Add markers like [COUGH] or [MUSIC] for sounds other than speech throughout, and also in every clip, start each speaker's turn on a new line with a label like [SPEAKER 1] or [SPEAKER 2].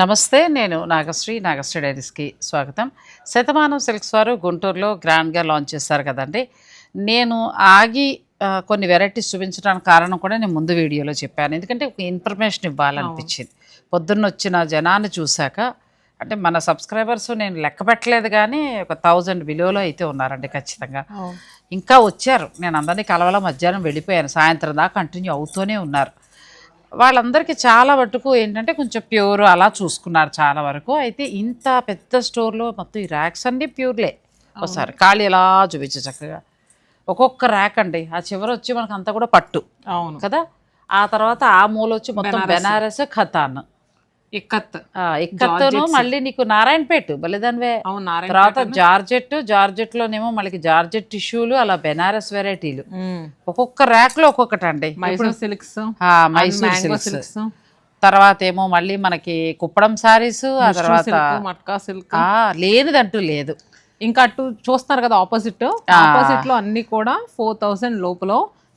[SPEAKER 1] నమస్తే నేను నాగశ్రీ నాగశ్రీ డైరీస్కి స్వాగతం. శతమానం సిల్క్స్ వారు గుంటూరులో గ్రాండ్గా లాంచ్ చేస్తారు కదండి. నేను ఆగి కొన్ని వెరైటీస్ చూపించడానికి కారణం కూడా నేను ముందు వీడియోలో చెప్పాను. ఎందుకంటే ఒక ఇన్ఫర్మేషన్ ఇవ్వాలనిపించింది. పొద్దున్న వచ్చిన జనాన్ని చూశాక అంటే మన సబ్స్క్రైబర్స్ నేను లెక్క పెట్టలేదు కానీ ఒక థౌజండ్ విలువలో అయితే ఉన్నారండి ఖచ్చితంగా. ఇంకా వచ్చారు. నేను అందరినీ కలవల మధ్యాహ్నం వెళ్ళిపోయాను. సాయంత్రం దాకా కంటిన్యూ అవుతూనే ఉన్నారు. వాళ్ళందరికీ చాలా మటుకు ఏంటంటే కొంచెం ప్యూర్ అలా చూసుకున్నారు చాలా వరకు. అయితే ఇంత పెద్ద స్టోర్లో మొత్తం ఈ ర్యాక్స్ అన్నీ ప్యూర్లే. ఒకసారి ఖాళీ ఎలా చూపించు చక్కగా. ఒక్కొక్క ర్యాక్ అండి. ఆ చివర వచ్చి మనకు అంతా కూడా పట్టు.
[SPEAKER 2] అవును.
[SPEAKER 1] కదా? ఆ తర్వాత ఆ మూల వచ్చి మొత్తం బెనారస్ ఖతాన్.
[SPEAKER 2] ఇక్కత్.
[SPEAKER 1] ఇక్కత్తోను మళ్ళీ నీకు నారాయణపేట బలిదానివే
[SPEAKER 2] అవును
[SPEAKER 1] తర్వాత జార్జెట్ జార్జెట్ లోనేమో మనకి జార్జెట్ టిష్యూలు అలా బెనారస్ వెరైటీలు. ఒక్కొక్క ర్యాక్లో ఒక్కొక్కటి అండి.
[SPEAKER 2] మైసూర్ సిల్క్స్.
[SPEAKER 1] మైసూర్ సిల్క్స్. తర్వాత ఏమో మళ్ళీ మనకి కుప్పడం సారీస్ ఆ తర్వాత
[SPEAKER 2] మట్కా సిల్క్.
[SPEAKER 1] లేనిదంటూ లేదు.
[SPEAKER 2] ఇంకా అటు చూస్తున్నారు కదా ఆపోజిట్. ఆపోజిట్లో అన్ని కూడా ఫోర్ థౌసండ్ లోపల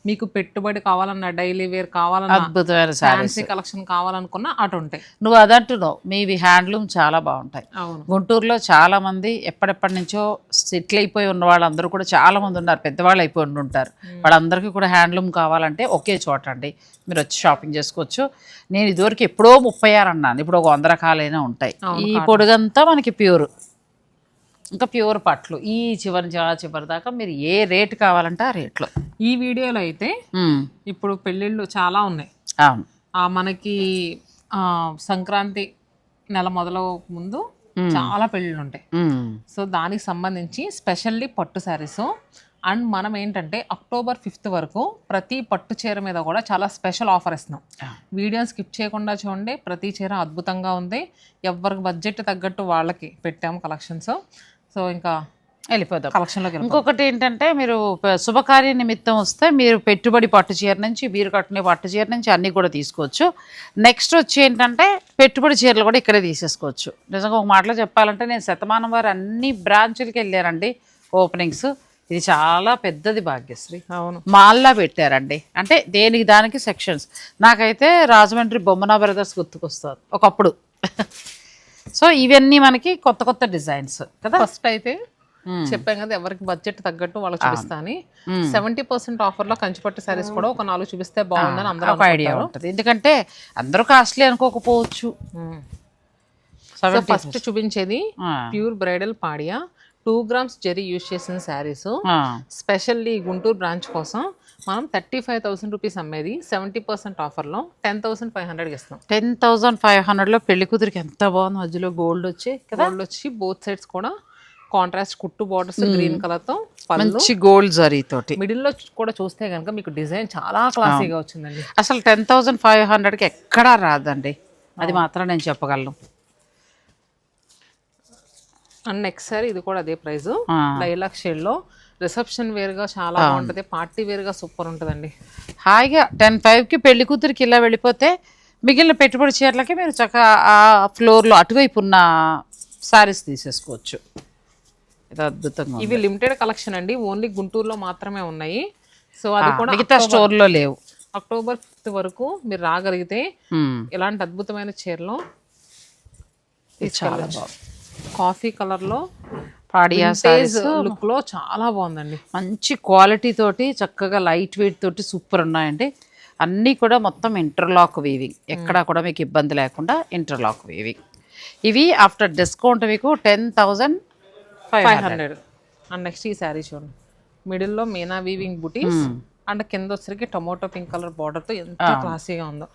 [SPEAKER 2] మీకు పెట్టుబడి కావాలన్నా డైలీ వేర్ కావాలన్నా
[SPEAKER 1] అద్భుతమైన
[SPEAKER 2] ఫ్యాన్సీ కలెక్షన్ కావాలనుకున్నా అటు ఉంటాయి.
[SPEAKER 1] నువ్వు అదంటున్నావు మీవి హ్యాండ్లూమ్ చాలా బాగుంటాయి. గుంటూరులో చాలా మంది ఎప్పటిప్పటి నుంచో సెటిల్ అయిపోయి ఉన్న వాళ్ళందరూ కూడా చాలా మంది ఉన్నారు. పెద్దవాళ్ళు అయిపోయి ఉంటారు. వాళ్ళందరికీ కూడా హ్యాండ్లూమ్ కావాలంటే ఒకే చోట అండి. మీరు వచ్చి షాపింగ్ చేసుకోవచ్చు. నేను ఇదివరకు ఎప్పుడో ముప్పై ఆరు అన్నాను. ఇప్పుడు ఒక వంద రకాలైనా ఉంటాయి. ఈ పొడుగంతా మనకి ప్యూర్. ఇంకా ప్యూర్ పట్లు. ఈ చివరి నుంచి ఆ చివరి దాకా మీరు ఏ రేట్ కావాలంటే ఆ రేట్లో.
[SPEAKER 2] ఈ వీడియోలో అయితే ఇప్పుడు పెళ్ళిళ్ళు చాలా ఉన్నాయి.
[SPEAKER 1] అవును.
[SPEAKER 2] మనకి సంక్రాంతి నెల మొదలు ముందు చాలా పెళ్ళిళ్ళు ఉంటాయి. సో దానికి సంబంధించి స్పెషల్లీ పట్టు శారీస్. అండ్ మనం ఏంటంటే అక్టోబర్ ఫిఫ్త్ వరకు ప్రతి పట్టు చీర మీద కూడా చాలా స్పెషల్ ఆఫర్ ఇస్తున్నాం. వీడియో స్కిప్ చేయకుండా చూడండి. ప్రతి చీర అద్భుతంగా ఉంది. ఎవరికి బడ్జెట్ తగ్గట్టు వాళ్ళకి పెట్టాము కలెక్షన్స్. సో ఇంకా
[SPEAKER 1] వెళ్ళిపోదాం.
[SPEAKER 2] కలెక్షన్లోకి.
[SPEAKER 1] ఇంకొకటి ఏంటంటే మీరు శుభకార్య నిమిత్తం వస్తే మీరు పెట్టుబడి పట్టు చీర నుంచి మీరు కట్టుకునే పట్టు చీర నుంచి అన్నీ కూడా తీసుకోవచ్చు. నెక్స్ట్ వచ్చి ఏంటంటే పెట్టుబడి చీరలు కూడా ఇక్కడే తీసేసుకోవచ్చు. నిజంగా ఒక మాటలో చెప్పాలంటే నేను శతమానం వారు అన్ని బ్రాంచులకి వెళ్ళారండి ఓపెనింగ్స్. ఇది చాలా పెద్దది భాగ్యశ్రీ.
[SPEAKER 2] అవును.
[SPEAKER 1] మాల్లా పెట్టారండి. అంటే దేనికి దానికి సెక్షన్స్. నాకైతే రాజమండ్రి బొమ్మనా బ్రదర్స్ గుర్తుకొస్తారు ఒకప్పుడు. సో ఇవన్నీ మనకి కొత్త కొత్త డిజైన్స్ కదా?
[SPEAKER 2] ఫస్ట్ అయితే చెప్పాం కదా ఎవరికి బడ్జెట్ తగ్గట్టు వాళ్ళకి చూపిస్తా అని. సెవెంటీ పర్సెంట్ ఆఫర్లో కంచిపట్టు శారీస్ కూడా ఒక నాలుగు చూపిస్తే బాగుందని అందరూ
[SPEAKER 1] ఒక ఐడియా ఉంటుంది. ఎందుకంటే అందరూ కాస్ట్లీ అనుకోకపోవచ్చు.
[SPEAKER 2] ఫస్ట్ చూపించేది
[SPEAKER 1] ఆ.
[SPEAKER 2] ప్యూర్ బ్రైడల్ పాడియా టూ గ్రామ్స్ జెరీ యూజ్ చేసిన శారీస్ స్పెషల్లీ గుంటూరు బ్రాంచ్ కోసం మనం థర్టీ ఫైవ్ థౌసండ్ రూపీస్ అమ్మేది సెవెంటీ పర్సెంట్ ఆఫర్లో టెన్ థౌసండ్ ఫైవ్ హండ్రెడ్కి ఇస్తాం
[SPEAKER 1] టెన్ థౌజండ్ ఫైవ్ హండ్రెడ్లో పెళ్ళి కూతురికి ఎంత బాగుంది మధ్యలో గోల్డ్ వచ్చి
[SPEAKER 2] గోల్డ్ వచ్చి బోత్ సైడ్స్ కూడా కాంట్రాస్ట్ కుట్టు బార్డర్స్ గ్రీన్ కలర్తో
[SPEAKER 1] మంచి గోల్డ్ జరీ తోటి.
[SPEAKER 2] మిడిల్లో కూడా చూస్తే కనుక మీకు డిజైన్ చాలా క్లాసీగా వచ్చిందండి.
[SPEAKER 1] అసలు టెన్ థౌజండ్ ఫైవ్ హండ్రెడ్కి ఎక్కడా రాదండి. అది మాత్రం నేను చెప్పగలను.
[SPEAKER 2] అండ్ నెక్స్ట్ సారీ ఇది కూడా అదే ప్రైస్. లైలాక్ షేడ్లో రిసెప్షన్ వేర్గా చాలా బాగుంటది పార్టీ వేర్గా సూపర్ ఉంటదండి.
[SPEAKER 1] హాయిగా టెన్ ఫైవ్కి పెళ్ళి కూతురికి ఇలా వెళ్ళిపోతే మిగిలిన పెట్టుబడి చీరలకి మీరు చక్కగా ఆ ఫ్లోర్లో అటువైపు ఉన్న శారీస్ తీసేసుకోవచ్చు. ఇది అద్భుతంగా.
[SPEAKER 2] ఇవి లిమిటెడ్ కలెక్షన్ అండి ఓన్లీ గుంటూరులో మాత్రమే ఉన్నాయి. సో అది కూడా
[SPEAKER 1] మిగతా స్టోర్లో లేవు.
[SPEAKER 2] అక్టోబర్ ఫిఫ్త్ వరకు మీరు రాగలిగితే. ఇలాంటి అద్భుతమైన చీరలు
[SPEAKER 1] చాలా బాగుంది.
[SPEAKER 2] కాఫీ కలర్ తేజ్ లుక్లో చాలా బాగుందండి.
[SPEAKER 1] మంచి క్వాలిటీ తోటి చక్కగా లైట్ వెయిట్ తోటి సూపర్ ఉన్నాయండి. అన్నీ కూడా మొత్తం ఇంటర్లాక్ వీవింగ్ ఎక్కడా కూడా మీకు ఇబ్బంది లేకుండా ఇంటర్లాక్ వీవింగ్ ఇవి ఆఫ్టర్ డిస్కౌంట్ మీకు ten thousand five
[SPEAKER 2] hundred and next ఈ శారీ చూడండి. మిడిల్లో మీనా వీవింగ్ బుటీస్ అండ్ కింద వచ్చరికి టొమాటో పింక్ కలర్ బార్డర్తో ఎంత క్లాసీగా ఉందో.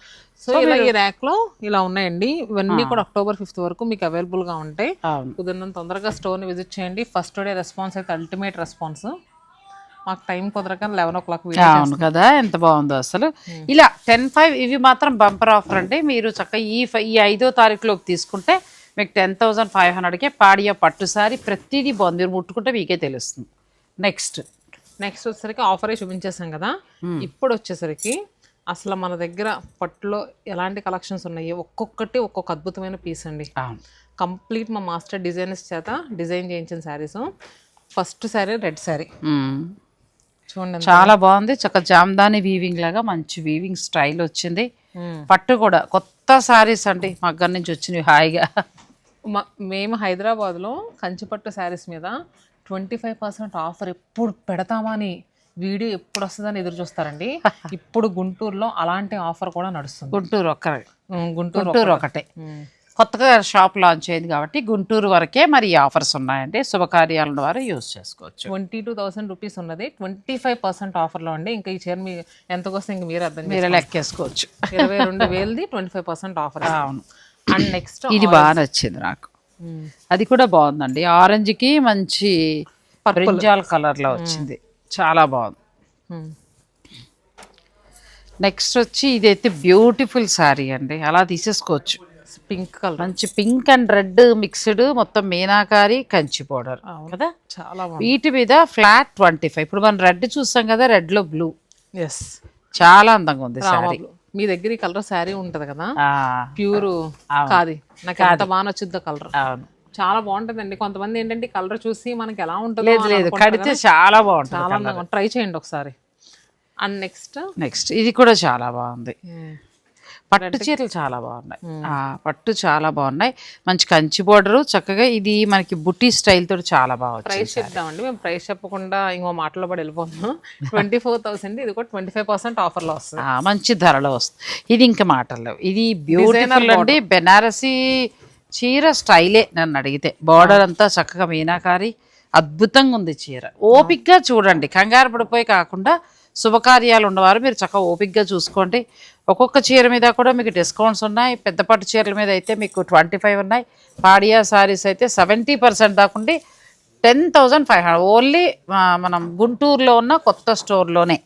[SPEAKER 2] సో ఇలా ఈ ర్యాక్లో ఇలా ఉన్నాయండి. ఇవన్నీ కూడా అక్టోబర్ ఫిఫ్త్ వరకు మీకు అవైలబుల్గా ఉంటాయి. కుదిరినంత తొందరగా స్టోర్ని విజిట్ చేయండి. ఫస్ట్ డే రెస్పాన్స్ అయితే అల్టిమేట్ రెస్పాన్స్ మాకు టైం కుదరక లెవెన్ ఓ క్లాక్
[SPEAKER 1] అవును కదా ఎంత బాగుందో అసలు. ఇలా టెన్ ఫైవ్ ఇవి మాత్రం బంపర్ ఆఫర్ అండి. మీరు చక్కగా ఈ ఈ ఐదో తారీఖులోకి తీసుకుంటే మీకు టెన్ థౌజండ్ ఫైవ్ హండ్రెడ్కే పాడియా పట్టు సారీ ప్రతిదీ బాగుంది. మీరు ముట్టుకుంటే మీకే తెలుస్తుంది. నెక్స్ట్
[SPEAKER 2] నెక్స్ట్ వచ్చేసరికి ఆఫరే చూపించేసాం కదా. ఇప్పుడు వచ్చేసరికి అసలు మన దగ్గర పట్టులో ఎలాంటి కలెక్షన్స్ ఉన్నాయి? ఒక్కొక్కటి ఒక్కొక్క అద్భుతమైన పీస్ అండి. కంప్లీట్ మా మాస్టర్ డిజైనర్స్ చేత డిజైన్ చేయించిన saris. First sari red sari. చూడండి
[SPEAKER 1] చాలా బాగుంది. చక్క జామ్దాని వీవింగ్ లాగా మంచి వీవింగ్ స్టైల్ వచ్చింది. పట్టు కూడా కొత్త సారీస్ అండి. మగ్గం నుంచి వచ్చినవి హాయిగా.
[SPEAKER 2] మేము హైదరాబాద్లో కంచిపట్టు శారీస్ మీద ట్వంటీ ఫైవ్ పర్సెంట్ ఆఫర్ ఎప్పుడు పెడతామని వీడియో ఎప్పుడు వస్తుందని ఎదురు చూస్తారండి. [LAUGHS] ఇప్పుడు గుంటూరులో అలాంటి ఆఫర్ కూడా నడుస్తుంది.
[SPEAKER 1] గుంటూరు ఒక్కరే.
[SPEAKER 2] గుంటూరు
[SPEAKER 1] గుంటూరు ఒకటే. కొత్తగా షాప్ లాంచ్ అయింది కాబట్టి గుంటూరు వరకే మరి ఆఫర్స్ ఉన్నాయండి. శుభకార్యాల ద్వారా యూజ్ చేసుకోవచ్చు.
[SPEAKER 2] ట్వంటీ టూ థౌసండ్ రూపీస్ ఉన్నది. ట్వంటీ ఫైవ్ పర్సెంట్ ఆఫర్లో అండి. ఇంకా ఈ చీర మీ ఎంతకు వస్తే ఇంక మీరు అర్థం
[SPEAKER 1] మీరు లెక్కేసుకోవచ్చు.
[SPEAKER 2] ఇరవై రెండు వేలది ట్వంటీ ఫైవ్ పర్సెంట్ ఆఫర్. [LAUGHS]
[SPEAKER 1] అవును.
[SPEAKER 2] అండ్ నెక్స్ట్
[SPEAKER 1] ఇది బాగా నచ్చింది నాకు. అది కూడా బాగుందండి. ఆరెంజ్కి మంచి బ్రింజాల్ కలర్లో వచ్చింది. చాలా బాగుంది. నెక్స్ట్ వచ్చి ఇదైతే బ్యూటిఫుల్ శారీ అండి. అలా తీసేసుకోవచ్చు.
[SPEAKER 2] Pink colour.
[SPEAKER 1] మంచి పింక్ అండ్ రెడ్ మిక్స్డ్ మొత్తం మీనాకారి కంచి పౌడర్ కదా?
[SPEAKER 2] చాలా
[SPEAKER 1] వీటి మీద ఫ్లాట్ ట్వంటీ ఫైవ్. ఇప్పుడు మనం రెడ్ చూస్తాం కదా రెడ్లో బ్లూ.
[SPEAKER 2] ఎస్
[SPEAKER 1] చాలా అందంగా ఉంది శారీ.
[SPEAKER 2] మీ దగ్గర ఈ కలర్ శారీ ఉంటది కదా? ప్యూర్ కాది. నాకు ఎంత బాగా నచ్చుద్దో కలర్. చాలా బాగుంటదండి. కొంతమంది ఏంటంటే కలర్ చూసి మనకి ఎలా ఉంటుందో
[SPEAKER 1] లేదు కడితే. చాలా బాగుంటుంది
[SPEAKER 2] చాలా ట్రై చేయండి ఒకసారి. అండ్ నెక్స్ట్
[SPEAKER 1] నెక్స్ట్ ఇది కూడా చాలా బాగుంది. పట్టు చీరలు చాలా బాగున్నాయి. ఆ, పట్టు చాలా బాగున్నాయి. మంచి కంచి బోర్డరు. చక్కగా ఇది మనకి బుట్టి స్టైల్ తోటి చాలా బాగా
[SPEAKER 2] ప్రైస్ చెప్దామండి. మేము ప్రైస్ చెప్పకుండా ఇంకో మాటలో పడి వెళ్ళిపోతున్నాం. ట్వంటీ ఫోర్ థౌసండ్ ఇది కూడా ట్వంటీ ఫైవ్ పర్సెంట్ ఆఫర్లో వస్తుంది
[SPEAKER 1] మంచి ధరలో వస్తుంది. ఇది ఇంకా మాటల్లో ఇది బ్యూటిఫుల్ అండి. బెనారసి చీర స్టైలే నన్ను అడిగితే. బార్డర్ అంతా చక్కగా మీనాకారి అద్భుతంగా ఉంది చీర. ఓపిక్గా చూడండి. కంగారు పడిపోయి కాకుండా శుభకార్యాలు ఉన్నవారు మీరు చక్కగా ఓపిక్గా చూసుకోండి. ఒక్కొక్క చీర మీద కూడా మీకు డిస్కౌంట్స్ ఉన్నాయి. పెద్ద పట్టు చీరల మీద అయితే మీకు ట్వంటీ ఫైవ్ ఉన్నాయి. పాడియా సారీస్ అయితే seventy percent దాకుండి ten thousand five hundred only మనం గుంటూరులో ఉన్న కొత్త స్టోర్లోనే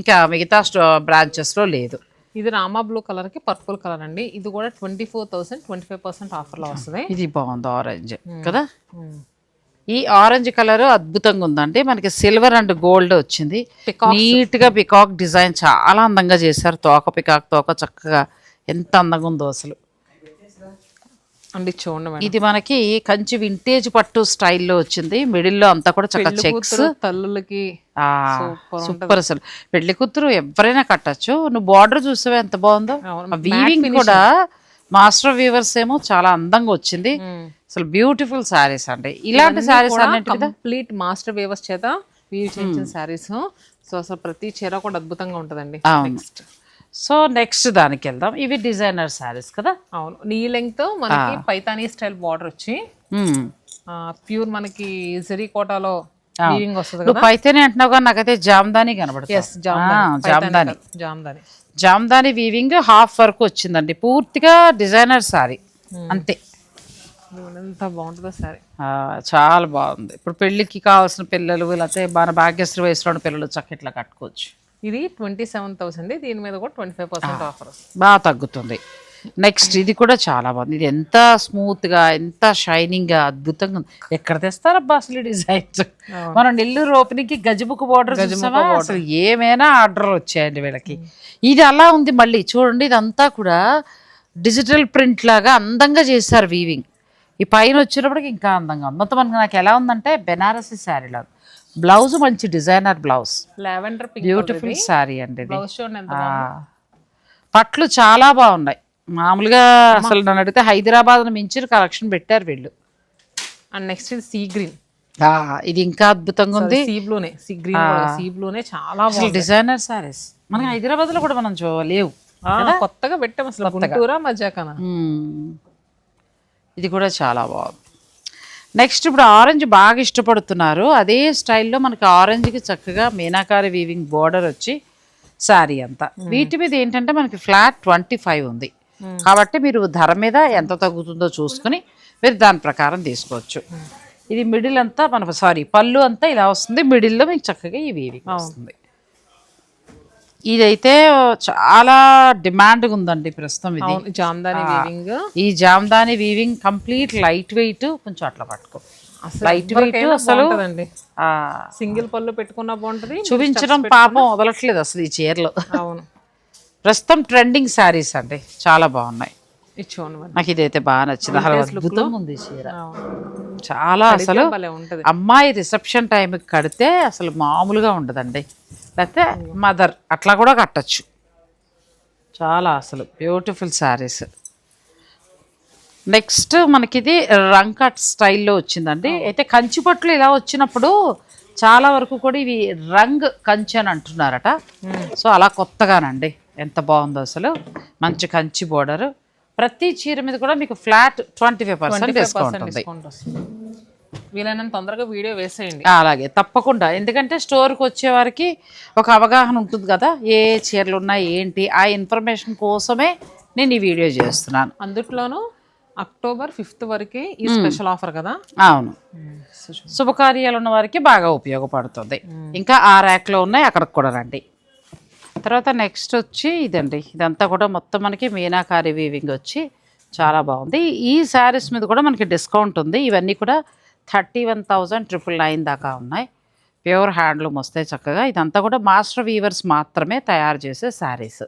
[SPEAKER 1] ఇంకా మిగతా స్టో బ్రాంచెస్లో లేదు.
[SPEAKER 2] ఇది రామా బ్లూ కలర్కి పర్పుల్ కలర్ అండి. ఇది కూడా twenty four thousand twenty five percent ఆఫర్లో వస్తుంది.
[SPEAKER 1] ఇది బాగుంది ఆరెంజ్ కదా? ఈ ఆరెంజ్ కలర్ అద్భుతంగా ఉందండి. మనకి సిల్వర్ అండ్ గోల్డ్ వచ్చింది. నీట్గా పికాక్ డిజైన్ చాలా అందంగా చేశారు. తోక పికాక్ తోక చక్కగా ఎంత అందంగా ఉందో అసలు.
[SPEAKER 2] అండి చూడండి
[SPEAKER 1] ఇది మనకి కంచి వింటేజ్ పట్టు స్టైల్లో వచ్చింది. మిడిల్లో అంతా కూడా చక్కగా చెక్స్.
[SPEAKER 2] తల్లులకి
[SPEAKER 1] సూపర్ అసలు. పెళ్ళి కూతురు ఎవరైనా కట్టచ్చు. నువ్వు బార్డర్ చూసావా ఎంత బాగుందో. వీవింగ్ కూడా మాస్టర్ వీవర్స్ ఏమో చాలా అందంగా వచ్చింది. అసలు బ్యూటిఫుల్ శారీస్ అండి. ఇలాంటి మీద
[SPEAKER 2] కంప్లీట్ మాస్టర్ వేవర్స్ చేత వీవ్ చేసిన శారీస్. సో అసలు ప్రతి చీర కూడా అద్భుతంగా ఉంటదండి.
[SPEAKER 1] సో నెక్స్ట్ దానికి వెళ్దాం. ఇవి డిజైనర్ శారీస్ కదా?
[SPEAKER 2] అవును. నీ లెంగ్త్ మనకి పైతానీ స్టైల్ బార్డర్ వచ్చి. ప్యూర్ మనకి జరీ కోటాలో వీవింగ్ వస్తుంది
[SPEAKER 1] పైతేనే అంటున్నావు కానీ నాకైతే జామ్దాని కనబడుతుంది.
[SPEAKER 2] జామ్దాని.
[SPEAKER 1] జామ్దాని.
[SPEAKER 2] జామ్దాని
[SPEAKER 1] వీవింగ్ హాఫ్ వరకు వచ్చిందండి. పూర్తిగా డిజైనర్ శారీ అంతే.
[SPEAKER 2] ఎంత బాగుంటుందో సరే
[SPEAKER 1] చాలా బాగుంది. ఇప్పుడు పెళ్ళికి కావాల్సిన పిల్లలు లేకపోతే మన భాగ్యశ్రీ వయసులో ఉన్న పిల్లలు చక్క ఇట్లా కట్టుకోవచ్చు.
[SPEAKER 2] ఇది ట్వంటీ సెవెన్ థౌసండ్ దీని మీద కూడా ట్వంటీ ఫైవ్ పర్సెంట్ ఆఫర్
[SPEAKER 1] బాగా తగ్గుతుంది. నెక్స్ట్ ఇది కూడా చాలా బాగుంది. ఇది ఎంత స్మూత్గా ఎంత షైనింగ్గా అద్భుతంగా ఉంది. ఎక్కడ తెస్తారబ్బా అసలు డిజైన్స్? మనం నెల్లూరు ఓపెనింగ్కి గజబుక్ బోర్డర్ చూసామా అసలు ఏమైనా ఆర్డర్ వచ్చాయండి వీళ్ళకి. ఇది అలా ఉంది మళ్ళీ. చూడండి ఇదంతా కూడా డిజిటల్ ప్రింట్ లాగా అందంగా చేశారు వీవింగ్ ఈ పైన వచ్చినప్పటికి ఇంకా అందంగా ఉంది. మొత్తం నాకు ఎలా ఉందంటే బెనారసి శారీ లాగా. బ్లౌజ్ మంచి designer blouse
[SPEAKER 2] lavender
[SPEAKER 1] beautiful sari అండి పట్లు చాలా బాగున్నాయి. మామూలుగా అసలు నన్ను అడిగితే హైదరాబాద్ మించిన కలెక్షన్ పెట్టారు వీళ్ళు.
[SPEAKER 2] అండ్ నెక్స్ట్ ఇది సీ గ్రీన్.
[SPEAKER 1] ఇది ఇంకా అద్భుతంగా ఉంది.
[SPEAKER 2] సీ బ్లూనే. సీ గ్రీన్ సీ బ్లూనే చాలా
[SPEAKER 1] డిజైనర్ సారీస్ మనకి హైదరాబాద్లో కూడా మనం చూడలేవు
[SPEAKER 2] కొత్తగా పెట్టాం అసలు. గుంటూరా
[SPEAKER 1] మ్మ్. ఇది కూడా చాలా బాగుంది. నెక్స్ట్ ఇప్పుడు ఆరెంజ్ బాగా ఇష్టపడుతున్నారు. అదే స్టైల్లో మనకి ఆరెంజ్కి చక్కగా మీనాకారి వీవింగ్ బోర్డర్ వచ్చి శారీ అంతా. వీటి మీద ఏంటంటే మనకి ఫ్లాట్ ట్వంటీ ఫైవ్ ఉంది. కాబట్టి మీరు ధర మీద ఎంత తగ్గుతుందో చూసుకుని మీరు దాని ప్రకారం తీసుకోవచ్చు. ఇది మిడిల్ అంతా మన సారీ పళ్ళు అంతా ఇలా వస్తుంది. మిడిల్లో మీకు చక్కగా ఈ వీవింగ్ వస్తుంది. ఇదైతే చాలా డిమాండ్గా ఉందండి ప్రస్తుతం ఇది.
[SPEAKER 2] జామ్దాని వీవింగ్
[SPEAKER 1] ఈ Jamdani weaving complete light weight కొంచెం అట్లా పట్టుకో. లైట్ వెయిట్ అసలు
[SPEAKER 2] సింగిల్ పళ్ళు పెట్టుకున్నా బాగుంటది
[SPEAKER 1] చూపించడం పాపం వదలట్లేదు అసలు ఈ చీరలు.
[SPEAKER 2] అవును.
[SPEAKER 1] ప్రస్తుతం ట్రెండింగ్ శారీస్ అండి. చాలా బాగున్నాయి. నాకు ఇదైతే బాగా నచ్చింది. అసలు అద్భుతంగా ఉంది చీర. చాలా అసలు
[SPEAKER 2] భలే ఉంటది.
[SPEAKER 1] అమ్మాయి రిసెప్షన్ టైంకి కడితే అసలు మామూలుగా ఉండదండి. లేకపోతే మదర్ అట్లా కూడా కట్టచ్చు. చాలా అసలు బ్యూటిఫుల్ శారీస్ నెక్స్ట్ మనకి ఇది రంకట్ స్టైల్లో వచ్చిందండి. అయితే కంచి పట్లు ఇలా వచ్చినప్పుడు చాలా వరకు కూడా ఇవి రంగ్ కంచి అని అంటున్నారట. సో అలా కొత్తగానండి. ఎంత బాగుందో అసలు. మంచి కంచి బోర్డర్ ప్రతి చీర మీద కూడా మీకు flat twenty five percent discount ఉంది.
[SPEAKER 2] డిస్కౌంట్ వస్తుంది. వీలైనంత తొందరగా వీడియో వేసేయండి.
[SPEAKER 1] అలాగే తప్పకుండా. ఎందుకంటే స్టోర్కి వచ్చే వారికి ఒక అవగాహన ఉంటుంది కదా ఏ చీరలు ఉన్నాయి ఏంటి ఆ ఇన్ఫర్మేషన్ కోసమే నేను ఈ వీడియో చేస్తున్నాను.
[SPEAKER 2] అందుట్లోనూ అక్టోబర్ ఫిఫ్త్ వరకే ఈ స్పెషల్ ఆఫర్ కదా?
[SPEAKER 1] అవును. శుభకార్యాలు ఉన్న వారికి బాగా ఉపయోగపడుతుంది. ఇంకా ఆ ర్యాక్లో ఉన్నాయి అక్కడికి కూడా రండి. తర్వాత నెక్స్ట్ వచ్చి ఇదండి. ఇదంతా కూడా మొత్తం మనకి మీనాకారి వీవింగ్ వచ్చి చాలా బాగుంది. ఈ శారీస్ మీద కూడా మనకి డిస్కౌంట్ ఉంది. ఇవన్నీ కూడా thirty one thousand triple nine దాకా ఉన్నాయి. ప్యూర్ హ్యాండ్లూమ్ వస్తాయి చక్కగా ఇదంతా కూడా మాస్టర్ వీవర్స్ మాత్రమే తయారు చేసే శారీస్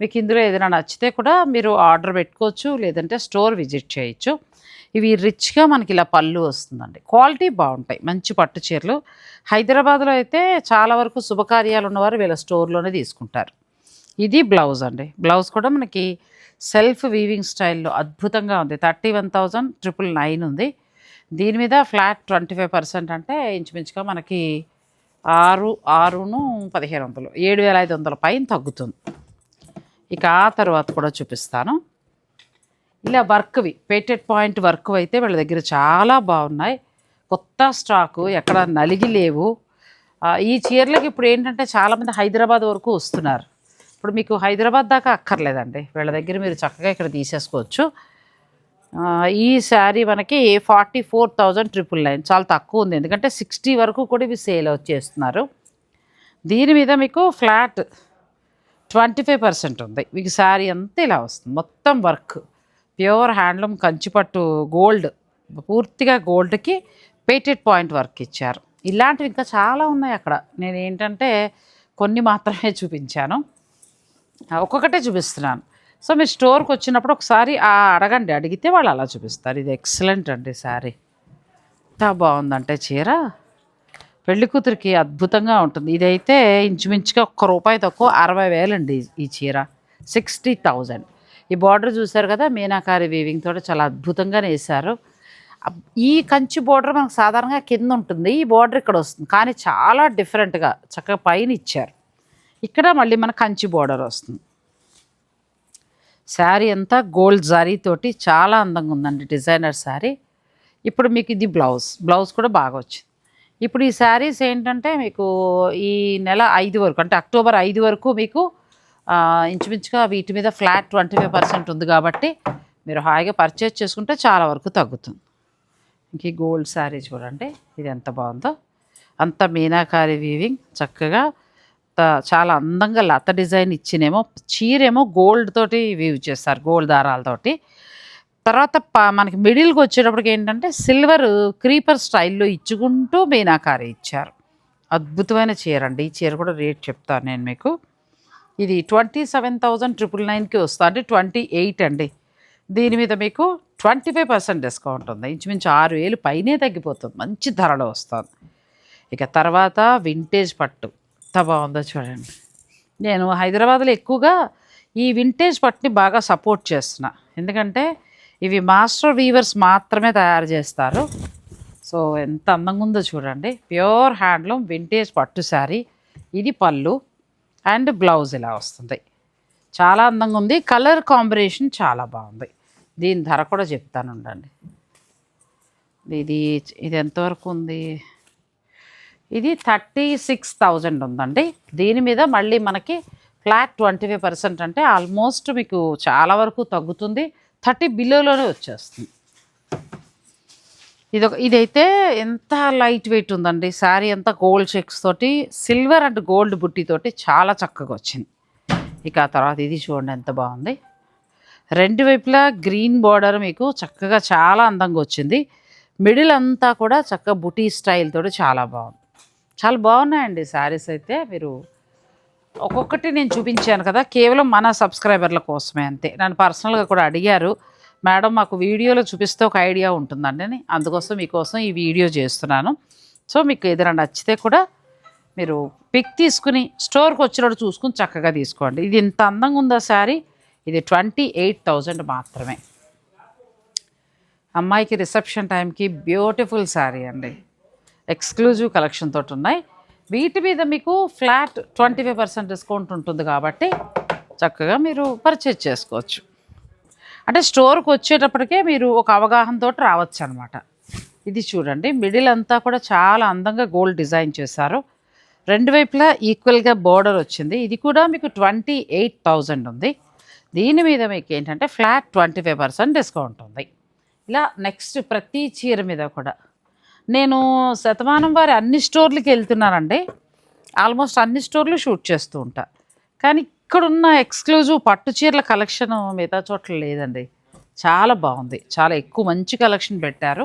[SPEAKER 1] మీకు ఇందులో ఏదైనా నచ్చితే కూడా మీరు ఆర్డర్ పెట్టుకోవచ్చు లేదంటే స్టోర్ విజిట్ చేయొచ్చు. ఇవి రిచ్గా మనకి ఇలా పళ్ళు వస్తుందండి. క్వాలిటీ బాగుంటాయి. మంచి పట్టు చీరలు. హైదరాబాద్లో అయితే చాలా వరకు శుభకార్యాలు ఉన్నవారు వీళ్ళ స్టోర్లోనే తీసుకుంటారు. ఇది బ్లౌజ్ అండి. బ్లౌజ్ కూడా మనకి సెల్ఫ్ వీవింగ్ స్టైల్లో అద్భుతంగా ఉంది. Thirty one thousand triple nine ఉంది. దీని మీద ఫ్లాట్ ట్వంటీ ఫైవ్ పర్సెంట్ అంటే ఇంచుమించుగా మనకి ఆరు ఆరును పదిహేను వందలు. ఏడు వేల ఐదు వందల పైన తగ్గుతుంది. ఇక ఆ తర్వాత కూడా చూపిస్తాను. ఇలా వర్క్వి పేటెడ్ పాయింట్ వర్క్ అయితే వీళ్ళ దగ్గర చాలా బాగున్నాయి. కొత్త స్టాకు ఎక్కడ నలిగి లేవు. ఈ చీరలకు ఇప్పుడు ఏంటంటే చాలామంది హైదరాబాద్ వరకు వస్తున్నారు. ఇప్పుడు మీకు హైదరాబాద్ దాకా అక్కర్లేదండి. వీళ్ళ దగ్గర మీరు చక్కగా ఇక్కడ తీసేసుకోవచ్చు. ఈ శారీ మనకి forty four thousand triple nine. చాలా తక్కువ ఉంది. ఎందుకంటే సిక్స్టీ వరకు కూడా ఇవి సేల్ వచ్చేస్తున్నారు దీని మీద మీకు ఫ్లాట్ ట్వంటీ ఫైవ్ పర్సెంట్ ఉంది. మీకు శారీ అంతా ఇలా వస్తుంది. మొత్తం వర్క్. ప్యూర్ హ్యాండ్లూమ్ కంచిపట్టు గోల్డ్ పూర్తిగా గోల్డ్కి పేటెడ్ పాయింట్ వర్క్ ఇచ్చారు. ఇలాంటివి ఇంకా చాలా ఉన్నాయి అక్కడ. నేను ఏంటంటే కొన్ని మాత్రమే చూపించాను. ఒక్కొక్కటే చూపిస్తున్నాను. సో మీరు స్టోర్కి వచ్చినప్పుడు ఒకసారి అడగండి. అడిగితే వాళ్ళు అలా చూపిస్తారు. ఇది ఎక్సలెంట్ అండి శారీ. ఎంత బాగుందంటే చీర. పెళ్ళి కూతురికి అద్భుతంగా ఉంటుంది. ఇదైతే ఇంచుమించుగా ఒక్క రూపాయి తక్కువ అరవై వేలండి ఈ చీర. Sixty thousand. ఈ బార్డర్ చూసారు కదా మీనాకారి వీవింగ్ తోట చాలా అద్భుతంగా వేశారు. ఈ కంచి బార్డర్ మనకు సాధారణంగా కింద ఉంటుంది ఈ బార్డర్ ఇక్కడ వస్తుంది. కానీ చాలా డిఫరెంట్గా చక్కగా పైన ఇచ్చారు. ఇక్కడ మళ్ళీ మన కంచి బార్డర్ వస్తుంది. శారీ అంతా గోల్డ్ జరీ తోటి చాలా అందంగా ఉందండి డిజైనర్ శారీ. ఇప్పుడు మీకు ఇది బ్లౌజ్ బ్లౌజ్ కూడా బాగా వచ్చింది. ఇప్పుడు ఈ శారీస్ ఏంటంటే మీకు ఈ నెల ఐదు వరకు అంటే అక్టోబర్ ఐదు వరకు మీకు ఇంచుమించుగా వీటి మీద ఫ్లాట్ ట్వంటీ ఫైవ్ పర్సెంట్ ఉంది కాబట్టి మీరు హాయిగా పర్చేజ్ చేసుకుంటే చాలా వరకు తగ్గుతుంది. ఇంక గోల్డ్ శారీ చూడండి ఇది ఎంత బాగుందో. అంత మీనాకారి వీవింగ్ చక్కగా చాలా అందంగా లత డిజైన్ ఇచ్చినేమో చీరేమో గోల్డ్ తోటి వీవ్ చేస్తారు గోల్డ్ దారాలతోటి. తర్వాత ప- మనకి మిడిల్కి వచ్చేటప్పటికి ఏంటంటే సిల్వర్ క్రీపర్ స్టైల్లో ఇచ్చుకుంటూ మీనాకారి ఇచ్చారు. అద్భుతమైన చీర అండి. ఈ చీర కూడా రేట్ చెప్తాను నేను మీకు. ఇది ట్వంటీ సెవెన్ థౌజండ్ ట్రిపుల్ నైన్కి వస్తుంది అంటే ట్వంటీ ఎయిట్ అండి. దీని మీద మీకు ట్వంటీ ఫైవ్ పర్సెంట్ డిస్కౌంట్ ఉంది. ఇంచుమించు ఆరు వేలు పైనే తగ్గిపోతుంది. మంచి ధరలో వస్తుంది ఇక తర్వాత వింటేజ్ పట్టు. ఎంత బాగుందో చూడండి. నేను హైదరాబాద్లో ఎక్కువగా ఈ వింటేజ్ పట్టుని బాగా సపోర్ట్ చేస్తున్నా. ఎందుకంటే ఇవి మాస్టర్ వీవర్స్ మాత్రమే తయారు చేస్తారు. సో ఎంత అందంగా ఉందో చూడండి. ప్యూర్ హ్యాండ్లూమ్ వింటేజ్ పట్టు శారీ. ఇది పళ్ళు. అండ్ బ్లౌజ్ ఇలా వస్తుంది. చాలా అందంగా ఉంది. కలర్ కాంబినేషన్ చాలా బాగుంది. దీని ధర కూడా చెప్తాను ఉండండి. ఇది ఇది ఎంతవరకు ఉంది? ఇది థర్టీ సిక్స్ థౌజండ్ ఉందండి. దీని మీద మళ్ళీ మనకి ఫ్లాట్ ట్వంటీ ఫైవ్ పర్సెంట్ అంటే ఆల్మోస్ట్ మీకు చాలా వరకు తగ్గుతుంది. థర్టీ బిలోలోనే వచ్చేస్తుంది. ఇది ఒక ఇదైతే ఎంత లైట్ వెయిట్ ఉందండి. శారీ అంతా గోల్డ్ చెక్స్ తోటి సిల్వర్ అండ్ గోల్డ్ బుట్టితోటి చాలా చక్కగా వచ్చింది. ఇక ఆ తర్వాత ఇది చూడండి ఎంత బాగుంది. రెండు వైపులా గ్రీన్ బార్డర్ మీకు చక్కగా చాలా అందంగా వచ్చింది. మిడిల్ అంతా కూడా చక్కగా బుటీ స్టైల్ తోటి చాలా బాగుంది. చాలా బాగున్నాయండి శారీస్ అయితే మీరు. ఒక్కొక్కటి నేను చూపించాను కదా కేవలం మన సబ్స్క్రైబర్ల కోసమే అంతే. నన్ను పర్సనల్గా కూడా అడిగారు మేడం మాకు వీడియోలో చూపిస్తే ఒక ఐడియా ఉంటుందండి. అందుకోసం మీకోసం ఈ వీడియో చేస్తున్నాను. సో మీకు ఏదైనా నచ్చితే కూడా మీరు పిక్ తీసుకుని స్టోర్కి వచ్చినప్పుడు చూసుకుని చక్కగా తీసుకోండి. ఇది ఇంత అందంగా ఉందా శారీ? ఇది ట్వంటీ ఎయిట్ థౌజండ్ మాత్రమే. అమ్మాయికి రిసెప్షన్ టైంకి బ్యూటిఫుల్ శారీ అండి. ఎక్స్క్లూజివ్ కలెక్షన్ తోటి ఉన్నాయి. వీటి మీద మీకు flat twenty five percent discount ఉంటుంది కాబట్టి చక్కగా మీరు పర్చేజ్ చేసుకోవచ్చు. అంటే స్టోర్కి వచ్చేటప్పటికే మీరు ఒక అవగాహనతో రావచ్చు అనమాట ఇది చూడండి. మిడిల్ అంతా కూడా చాలా అందంగా గోల్డ్ డిజైన్ చేశారు. రెండు వైపులా ఈక్వల్గా బోర్డర్ వచ్చింది. ఇది కూడా మీకు ట్వంటీ ఎయిట్ థౌజండ్ ఉంది. దీని మీద మీకు ఏంటంటే flat twenty five percent discount ఉంది. ఇలా నెక్స్ట్ ప్రతి చీర మీద కూడా. నేను శతమానం వారి అన్ని స్టోర్లకి వెళ్తున్నానండి. ఆల్మోస్ట్ అన్ని స్టోర్లు షూట్ చేస్తూ ఉంటా. కానీ ఇక్కడున్న ఎక్స్క్లూజివ్ పట్టు చీరల కలెక్షన్ మిగతా చోట్ల లేదండి. చాలా బాగుంది. చాలా ఎక్కువ మంచి కలెక్షన్ పెట్టారు.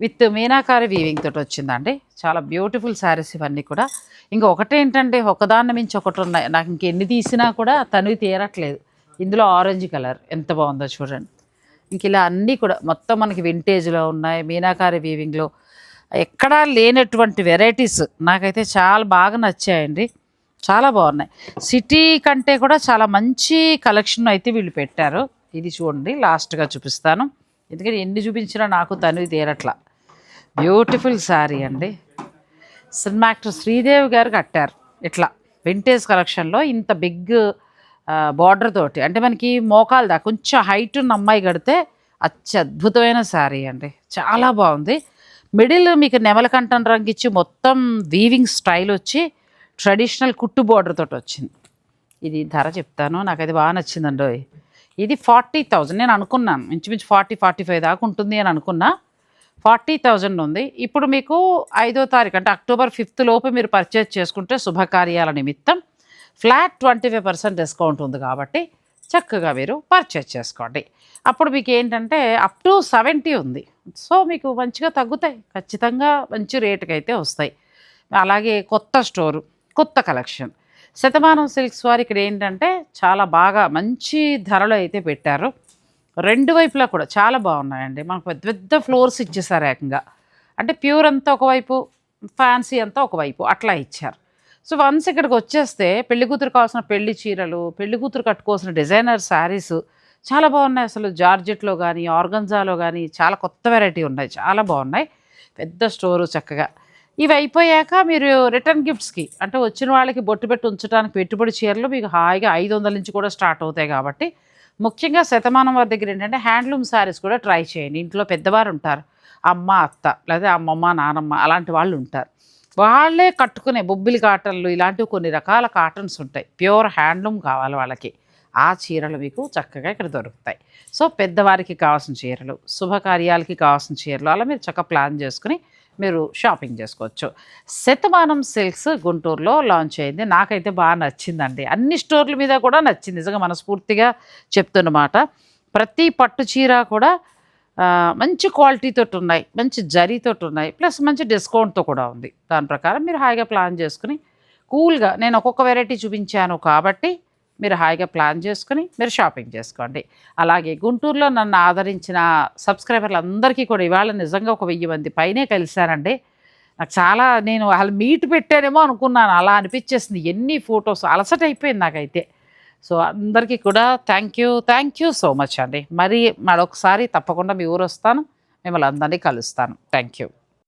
[SPEAKER 1] విత్ మీనాకారి వీవింగ్ తోటి వచ్చిందండి. చాలా బ్యూటిఫుల్ శారీస్ ఇవన్నీ కూడా. ఇంకా ఒకటేంటంటే ఒకదాన్ని మించి ఒకటి ఉన్నాయి. నాకు ఇంకెన్ని తీసినా కూడా తనివి తీరట్లేదు. ఇందులో ఆరెంజ్ కలర్ ఎంత బాగుందో చూడండి. ఇంక ఇలా అన్నీ కూడా మొత్తం మనకి వింటేజ్లో ఉన్నాయి. మీనాకారి వీవింగ్లో ఎక్కడా లేనటువంటి వెరైటీస్ నాకైతే చాలా బాగా నచ్చాయండి. చాలా బాగున్నాయి. సిటీ కంటే కూడా చాలా మంచి కలెక్షన్ అయితే వీళ్ళు పెట్టారు. ఇది చూడండి లాస్ట్గా చూపిస్తాను. ఎందుకంటే ఎన్ని చూపించినా నాకు తను తీరట్లా. బ్యూటిఫుల్ శారీ అండి. సినిమా యాక్టర్ శ్రీదేవి గారు కట్టారు. ఇట్లా వింటేజ్ కలెక్షన్లో ఇంత బిగ్ బార్డర్ తోటి. అంటే మనకి మోకాలు దా కొంచెం హైట్ ఉన్న అమ్మాయి కడితే అత్యద్భుతమైన శారీ అండి. చాలా బాగుంది. మిడిల్ మీకు నెమలకంఠం రంగు ఇచ్చి మొత్తం వీవింగ్ స్టైల్ వచ్చి ట్రెడిషనల్ కుట్టు బార్డర్ తోటి వచ్చింది. ఇది ధర చెప్తాను నాకు అది బాగా నచ్చిందండి ఇది ఫార్టీ థౌజండ్ నేను అనుకున్నాను. ఇంచుమించు ఫార్టీ ఫార్టీ ఫైవ్ దాకా ఉంటుంది అని అనుకున్నా. ఫార్టీ థౌజండ్ ఉంది. ఇప్పుడు మీకు ఐదో తారీఖు అంటే అక్టోబర్ ఫిఫ్త్ లోపు మీరు పర్చేజ్ చేసుకుంటే శుభకార్యాల నిమిత్తం flat twenty five percent discount ఉంది కాబట్టి చక్కగా మీరు పర్చేజ్ చేసుకోండి. అప్పుడు మీకు ఏంటంటే అప్ టు సెవెంటీ ఉంది. సో మీకు మంచిగా తగ్గుతాయి. ఖచ్చితంగా మంచి రేటుకి అయితే వస్తాయి. అలాగే కొత్త స్టోరు. కొత్త కలెక్షన్. శతమానం సిల్క్స్ వారు ఇక్కడ ఏంటంటే చాలా బాగా మంచి ధరలు అయితే పెట్టారు. రెండు వైపులా కూడా చాలా బాగున్నాయండి. మనకు పెద్ద పెద్ద ఫ్లోర్స్ ఇచ్చేసారు ఏకంగా. అంటే ప్యూర్ అంతా ఒకవైపు ఫ్యాన్సీ అంతా ఒకవైపు అట్లా ఇచ్చారు. సో వన్స్ ఇక్కడికి వచ్చేస్తే పెళ్ళి కూతురు కావాల్సిన పెళ్ళి చీరలు పెళ్ళి కూతురు కట్టుకోవాల్సిన డిజైనర్ శారీస్ చాలా బాగున్నాయి అసలు. జార్జెట్లో కానీ ఆర్గన్జాలో కానీ చాలా కొత్త వెరైటీ ఉన్నాయి. చాలా బాగున్నాయి. పెద్ద స్టోరు చక్కగా. ఇవి అయిపోయాక మీరు రిటర్న్ గిఫ్ట్స్కి అంటే వచ్చిన వాళ్ళకి బొట్టు పెట్టి ఉంచడానికి పెట్టుబడి చీరలు మీకు హాయిగా ఐదు వందల నుంచి కూడా స్టార్ట్ అవుతాయి కాబట్టి ముఖ్యంగా శతమానం వారి దగ్గర ఏంటంటే హ్యాండ్లూమ్ శారీస్ కూడా ట్రై చేయండి. ఇంట్లో పెద్దవారు ఉంటారు అమ్మ అత్త లేదా అమ్మమ్మ నానమ్మ అలాంటి వాళ్ళు ఉంటారు. వాళ్ళే కట్టుకునే బొబ్బిలి కాటన్లు ఇలాంటివి కొన్ని రకాల కాటన్స్ ఉంటాయి. ప్యూర్ హ్యాండ్లూమ్ కావాలి వాళ్ళకి. ఆ చీరలు మీకు చక్కగా ఇక్కడ దొరుకుతాయి. సో పెద్దవారికి కావాల్సిన చీరలు శుభకార్యాలకి కావాల్సిన చీరలు అలా మీరు చక్కగా ప్లాన్ చేసుకుని మీరు షాపింగ్ చేసుకోవచ్చు. శతమానం సిల్క్స్ గుంటూరులో లాంచ్ అయింది. నాకైతే బాగా నచ్చిందండి. అన్ని స్టోర్ల మీద కూడా నచ్చింది. నిజంగా మనస్ఫూర్తిగా చెప్తున్నమాట ప్రతి పట్టు చీర కూడా మంచి క్వాలిటీతో ఉన్నాయి. మంచి జరీతో ఉన్నాయి. ప్లస్ మంచి డిస్కౌంట్తో కూడా ఉంది. దాని ప్రకారం మీరు హాయిగా ప్లాన్ చేసుకుని కూల్గా నేను ఒక్కొక్క వెరైటీ చూపించాను కాబట్టి మీరు హాయిగా ప్లాన్ చేసుకుని మీరు షాపింగ్ చేసుకోండి. అలాగే గుంటూరులో నన్ను ఆదరించిన సబ్స్క్రైబర్లు అందరికీ కూడా ఇవాళ నిజంగా ఒక వెయ్యి మంది పైనే కలిశానండి నాకు చాలా నేను వాళ్ళు మీట్ పెట్టానేమో అనుకున్నాను. అలా అనిపించేసింది. ఎన్ని ఫొటోస్ అలసట అయిపోయింది నాకైతే. సో అందరికీ కూడా thank you thank you so much అండి. మరి మరొకసారి తప్పకుండా మీ ఊరు వస్తాను మిమ్మల్ని అందరినీ కలుస్తాను. Thank you.